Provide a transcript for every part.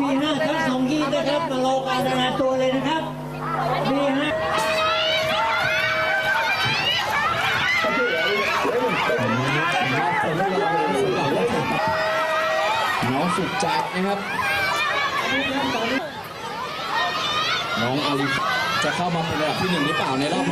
B5 ทั้งสองทีมนะครับมารอการรายงานตัวเลยนะครับ B5 น้องสุดใจนะครับ น้องอาลิฟจะเข้ามาเป็นระดับที่หนึ่งหรือเปล่าในรอบ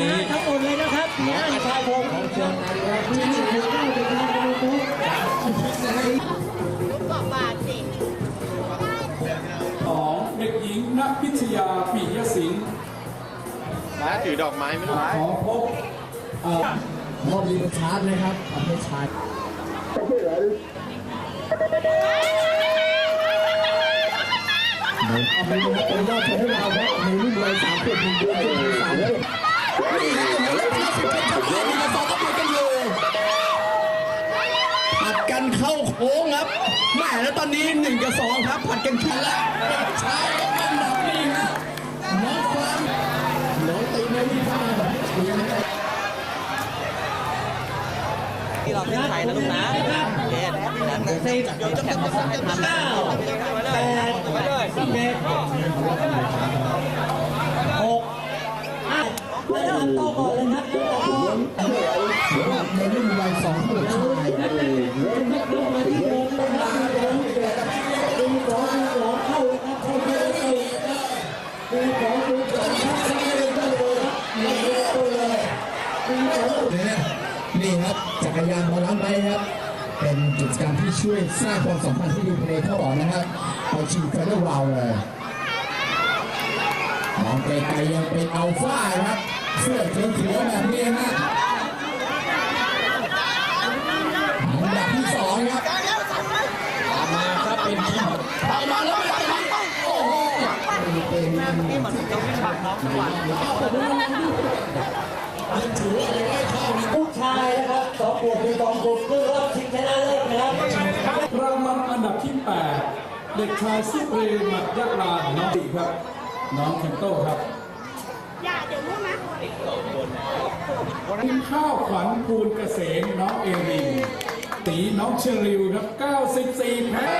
เด็กหญิงนักพิชยาปิยสิงห์ม้าถือดอกไม้ไม่รู้ขอพบเอ่อรอบนี้เป็นชาร์จนะครับประเภทชาร์จในเอาไปดูเป็นยอดของเราครับในรุ่นวัยสามสิบหนึ่งเดือนที่มีสามเดือนนี่ครับเดี๋ยวเราที่สิบเจ็ดจะมาหนึ่งกับสองก็ผัดกันอยู่ผัดกันเข้าโค้งครับแม่แล้วตอนนี้หนึ่งกับสองครับผัดกันขึ้นแล้วเด็กช ที่เราเล่นไทยนะลูกนะเย็นนั่นสิบเก้าแปดสิบเอ็ดหกห้าแล้วทำโต๊ะก่อนเลยครับ ในรุ่นวัยสองผู้ชาย ลงมาที่โดนนะครับดึงสองดึงสองเข้าเลยครับเข้าเลยครับดึงสองดึงสองครับเข้าเลยเข้าเลยครับหนึ่งประตูเลยดึงสอง นี่ครับ จักรยานมาล้างไปครับเป็นกิจกรรมที่ช่วยสร้างความสัมพันธ์ที่ดีภายในเข้าบอกนะครับไปชิงไฟนอลราวด์เลยมองไกลๆยังเป็นอัลฟาครับเสื้อเขียวๆแบบนี้ฮะอันดับที่สองครับตามมาครับเป็นทีมตามมาแล้วเป็นทีมโอ้โหเป็นนี่มันจะวิ่งบังน้องจังหวะถือว่ายังไม่เข้านะผู้ชาย นะครับสองขวบเป็นสองขวบคือรอบชิงชนะเลิศนะครับรางวัลอันดับที่ 8 เด็กชายสุเรหมัดยะลาน้องดีครับ น้องเคนโต้ครับอย่าเดี๋ยวรู้นะกินข้าวขวัญภูลเกษมน้องเอรินตีน้องเชอริวครับ 94แพ้ไปแล้วครับ